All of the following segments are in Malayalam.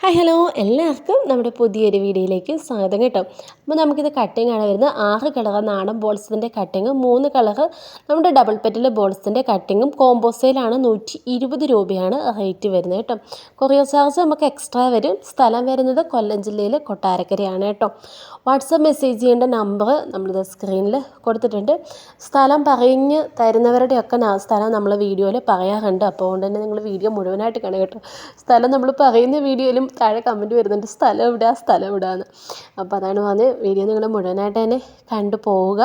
ഹായ് ഹലോ എല്ലാവർക്കും നമ്മുടെ പുതിയൊരു വീഡിയോയിലേക്ക് സ്വാഗതം കേട്ടോ. അപ്പോൾ നമുക്കിത് കട്ടിങ് ആണ് വരുന്നത്. ആറ് കളർ നാടൻ ബോൾസിന്റെ കട്ടിങ് മൂന്ന് കളർ നമ്മുടെ ഡബിൾ പെറ്റിലെ ബോൾസിന്റെ കട്ടിങ്ങും കോംബോ നൂറ്റി ഇരുപത് രൂപയാണ് റേറ്റ് വരുന്നത് കേട്ടോ. കൊറിയർ ചാർജ് നമുക്ക് എക്സ്ട്രാ വരും. സ്ഥലം വരുന്നത് കൊല്ലം ജില്ലയിൽ കൊട്ടാരക്കരയാണ് കേട്ടോ. വാട്സപ്പ് മെസ്സേജ് ചെയ്യേണ്ട നമ്പർ നമ്മളിത് സ്ക്രീനിൽ കൊടുത്തിട്ടുണ്ട്. സ്ഥലം പറഞ്ഞ് തരുന്നവരുടെയൊക്കെ സ്ഥലം നമ്മൾ വീഡിയോയിൽ പറയാറുണ്ട്. അപ്പോൾ അതുകൊണ്ട് തന്നെ നിങ്ങൾ വീഡിയോ മുഴുവനായിട്ട് കാണുക കേട്ടോ. സ്ഥലം നമ്മൾ പറയുന്ന വീഡിയോയിലും താഴെ കമന്റ് വരുന്നുണ്ട് സ്ഥലം എവിടെ? സ്ഥലം എവിടെയാണ് അപ്പോൾ അതാണ് വന്ന് വീഡിയോ നിങ്ങൾ മുഴുവനായിട്ട് തന്നെ കണ്ടു പോവുക.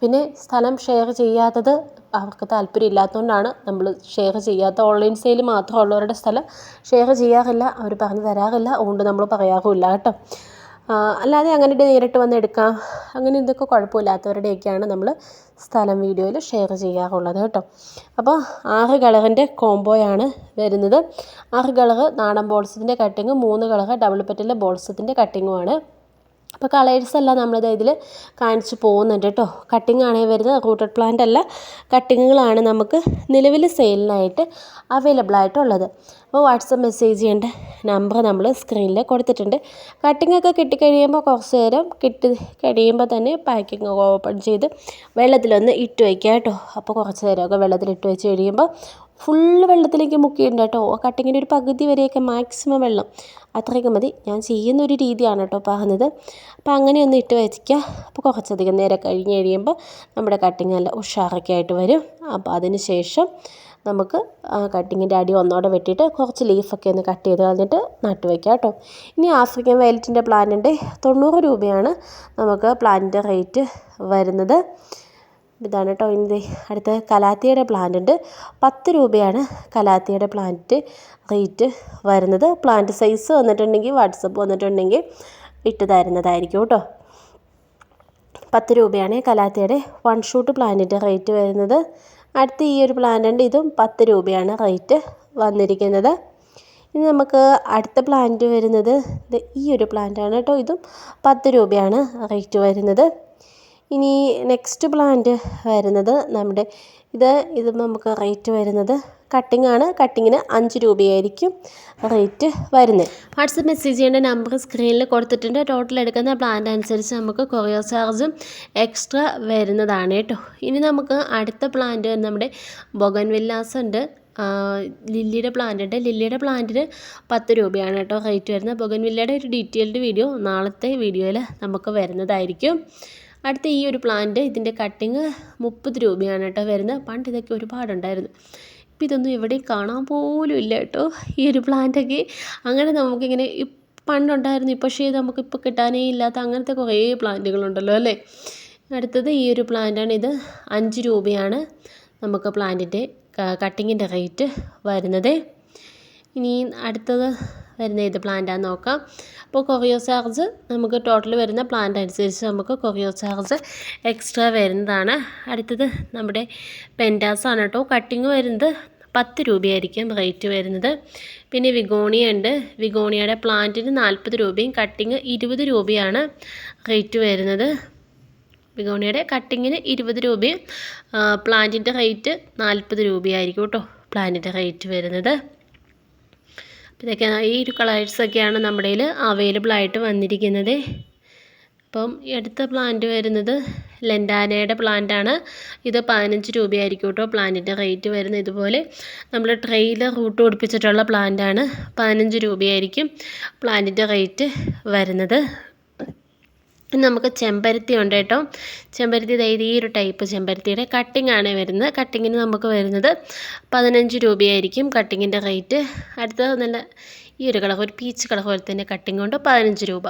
പിന്നെ സ്ഥലം ഷെയർ ചെയ്യാത്തത് അവർക്ക് താല്പര്യം ഇല്ലാത്തതുകൊണ്ടാണ് നമ്മൾ ഷെയർ ചെയ്യാത്ത ഓൺലൈൻ സെയിൽ മാത്രമുള്ളവരുടെ സ്ഥലം ഷെയർ ചെയ്യാറില്ല. അവർ പറഞ്ഞു തരാറില്ല. അതുകൊണ്ട് നമ്മൾ പറയാറുമില്ല കേട്ടോ. ആ, അല്ലാതെ അങ്ങനെ നേരിട്ട് വന്ന് എടുക്കാം. അങ്ങനെ ഇതൊക്കെ കുഴപ്പമില്ലാത്തവരുടെയൊക്കെയാണ് നമ്മൾ സ്ഥലം വീഡിയോയിൽ ഷെയർ ചെയ്യാറുള്ളത് കേട്ടോ. അപ്പോൾ ആറ് കളറിന്റെ കോംബോയാണ് വരുന്നത്. ആറ് കളറ് നാടൻ ബോൾസിന്റെ കട്ടിങ്ങും മൂന്ന് കളറ് ഡബിൾ പെറ്റിലെ ബോൾസത്തിന്റെ കട്ടിങ്ങുമാണ് അപ്പോൾ കളേഴ്സ് എല്ലാം നമ്മളിത് ഇതിൽ കാണിച്ച് പോകുന്നുണ്ട് കേട്ടോ. കട്ടിംഗ് ആണെങ്കിൽ വരുന്നത്. റൂട്ടഡ് പ്ലാന്റ് അല്ല. കട്ടിങ്ങുകളാണ് നമുക്ക് നിലവിൽ സെയിലിനായിട്ട് അവൈലബിൾ ആയിട്ടുള്ളത്. അപ്പോൾ വാട്സപ്പ് മെസ്സേജ് ചെയ്യേണ്ട നമ്പർ നമ്മൾ സ്ക്രീനിൽ കൊടുത്തിട്ടുണ്ട്. കട്ടിംഗ് ഒക്കെ കിട്ടിക്കഴിയുമ്പോൾ കുറച്ച് നേരം കിട്ടി കഴിയുമ്പോൾ തന്നെ ഒക്കെ ഓപ്പൺ ചെയ്ത് വെള്ളത്തിലൊന്ന് ഇട്ട് വയ്ക്കുക കേട്ടോ. അപ്പോൾ കുറച്ച് നേരമൊക്കെ വെള്ളത്തിൽ ഇട്ട് വെച്ച് കഴിയുമ്പോൾ ഫുള്ള് വെള്ളത്തിലേക്ക് മുക്കിയിട്ടുണ്ട് കേട്ടോ. ആ കട്ടിങ്ങിന്റെ ഒരു പകുതി വരെയൊക്കെ മാക്സിമം വെള്ളം. അത്രയൊക്കെ മതി. ഞാൻ ചെയ്യുന്ന ഒരു രീതിയാണ് കേട്ടോ പാകുന്നത് അപ്പോൾ അങ്ങനെ ഒന്ന് ഇട്ട് വെച്ചിക്കുക അപ്പോൾ കുറച്ചധികം നേരം കഴിഞ്ഞ് കഴിയുമ്പോൾ നമ്മുടെ കട്ടിങ് നല്ല ഉഷാറൊക്കെ ആയിട്ട് വരും. അപ്പോൾ അതിന് ശേഷം നമുക്ക് കട്ടിങ്ങിന്റെ അടി ഒന്നോടെ വെട്ടിയിട്ട് കുറച്ച് ലീഫൊക്കെ ഒന്ന് കട്ട് ചെയ്ത് കളഞ്ഞിട്ട് നട്ട് വയ്ക്കുക കേട്ടോ. ഇനി ആഫ്രിക്കൻ വയലറ്റിന്റെ പ്ലാന്റിന്റെ തൊണ്ണൂറ് രൂപയാണ് നമുക്ക് പ്ലാന്റിന്റെ റേറ്റ് വരുന്നത്. ഇതാണ് കേട്ടോ ഇനി അടുത്ത കലാത്തിയുടെ പ്ലാന്റ് ഉണ്ട്. പത്ത് രൂപയാണ് കലാത്തിയുടെ പ്ലാന്റ് റേറ്റ് വരുന്നത്. പ്ലാന്റ് സൈസ് വന്നിട്ടുണ്ടെങ്കിൽ വാട്സപ്പ് വന്നിട്ടുണ്ടെങ്കിൽ ഇട്ട് തരുന്നതായിരിക്കും കേട്ടോ പത്ത് രൂപയാണ് കലാത്തിയുടെ വൺ ഷൂട്ട് പ്ലാന്റിന്റെ റേറ്റ് വരുന്നത്. അടുത്ത ഈ ഒരു പ്ലാന്റ് ഉണ്ട്. ഇതും പത്ത് രൂപയാണ് റേറ്റ് വന്നിരിക്കുന്നത്. ഇനി നമുക്ക് അടുത്ത പ്ലാന്റ് വരുന്നത് ഈ ഒരു പ്ലാന്റാണ് കേട്ടോ ഇതും പത്ത് രൂപയാണ് റേറ്റ് വരുന്നത്. ഇനി നെക്സ്റ്റ് പ്ലാന്റ് വരുന്നത് നമ്മുടെ ഇത് ഇത് നമുക്ക് റേറ്റ് വരുന്നത് കട്ടിംഗ് ആണ്. കട്ടിങ്ങിന് അഞ്ച് രൂപയായിരിക്കും റേറ്റ് വരുന്നത്. വാട്സപ്പ് മെസ്സേജ് ചെയ്യേണ്ട നമ്പർ സ്ക്രീനിൽ കൊടുത്തിട്ടുണ്ട്. ടോട്ടൽ എടുക്കുന്ന പ്ലാന്റ് അനുസരിച്ച് നമുക്ക് കൊറിയർ ചാർജും എക്സ്ട്രാ വരുന്നതാണ് കേട്ടോ. ഇനി നമുക്ക് അടുത്ത പ്ലാന്റ് നമ്മുടെ ബൊഗൻ വില്ലാസ് ഉണ്ട് ലില്ലിയുടെ പ്ലാന്റ് ഉണ്ട്. ലില്ലിയുടെ പ്ലാന്റിന് പത്ത് രൂപയാണ് കേട്ടോ റേറ്റ് വരുന്നത്. ബൊഗൻവില്ലയുടെ ഒരു ഡീറ്റെയിൽഡ് വീഡിയോ നാളത്തെ വീഡിയോയിൽ നമുക്ക് വരുന്നതായിരിക്കും. അടുത്ത ഈ ഒരു പ്ലാന്റ് ഇതിന്റെ കട്ടിങ് മുപ്പത് രൂപയാണ് കേട്ടോ വരുന്നത്. പണ്ട് ഇതൊക്കെ ഒരുപാടുണ്ടായിരുന്നു. ഇപ്പം ഇതൊന്നും എവിടെയും കാണാൻ പോലും ഇല്ല കേട്ടോ. ഈ ഒരു പ്ലാന്റൊക്കെ അങ്ങനെ നമുക്കിങ്ങനെ പണ്ടുണ്ടായിരുന്നു. പക്ഷേ നമുക്കിപ്പോൾ കിട്ടാനേ ഇല്ലാത്ത അങ്ങനത്തെ കുറേ പ്ലാന്റുകളുണ്ടല്ലോ അല്ലേ? അടുത്തത് ഈ ഒരു പ്ലാന്റാണ് ഇത്. അഞ്ച് രൂപയാണ് നമുക്ക് പ്ലാന്റിന്റെ കട്ടിങ്ങിന്റെ റേറ്റ് വരുന്നത്. ഇനി അടുത്തത് വരുന്ന ഏത് പ്ലാന്റാന്ന് നോക്കാം. അപ്പോൾ കൊറിയോ ചാർജ് നമുക്ക് ടോട്ടൽ വരുന്ന പ്ലാന്റ് അനുസരിച്ച് നമുക്ക് കൊറിയോ ചാർജ് എക്സ്ട്രാ വരുന്നതാണ്. അടുത്തത് നമ്മുടെ പെന്റാസ് ആണ് കേട്ടോ. കട്ടിങ് വരുന്നത് പത്ത് രൂപയായിരിക്കും റേറ്റ് വരുന്നത്. പിന്നെ വിഗോണിയ ഉണ്ട്. വിഗോണിയയുടെ പ്ലാന്റിന് നാൽപ്പത് രൂപയും കട്ടിങ് ഇരുപത് രൂപയാണ് റേറ്റ് വരുന്നത്. വിഗോണിയുടെ കട്ടിങ്ങിന് ഇരുപത് രൂപയും പ്ലാന്റിന്റെ റേറ്റ് നാൽപ്പത് രൂപയായിരിക്കും കേട്ടോ. പ്ലാന്റിന്റെ റേറ്റ് വരുന്നത്. ഇതൊക്കെ ഈ ഒരു കളേഴ്സൊക്കെയാണ് നമ്മുടെ അവൈലബിൾ ആയിട്ട് വന്നിരിക്കുന്നത്. അപ്പം അടുത്ത പ്ലാന്റ് വരുന്നത് ലെൻഡാനയുടെ പ്ലാന്റാണ് ഇത് പതിനഞ്ച് രൂപയായിരിക്കും കേട്ടോ പ്ലാന്റിന്റെ റേറ്റ് വരുന്നത്. ഇതുപോലെ നമ്മൾ ട്രെയിൽ റൂട്ട് പിടിപ്പിച്ചിട്ടുള്ള പ്ലാന്റാണ് പതിനഞ്ച് രൂപയായിരിക്കും പ്ലാന്റിന്റെ റേറ്റ് വരുന്നത്. ഇനി നമുക്ക് ചെമ്പരത്തി ഉണ്ട് കേട്ടോ. ചെമ്പരത്തി ഇതായത് ഈ ഒരു ടൈപ്പ് ചെമ്പരത്തിയുടെ കട്ടിംഗ് ആണ് വരുന്നത്. കട്ടിങ്ങിന് നമുക്ക് വരുന്നത് പതിനഞ്ച് രൂപയായിരിക്കും കട്ടിങ്ങിന്റെ റേറ്റ് അടുത്തത് നല്ല ഈ ഒരു കളർ ഒരു പീച്ച് കളർ പോലെ തന്നെ കട്ടിംഗ് പതിനഞ്ച് രൂപ.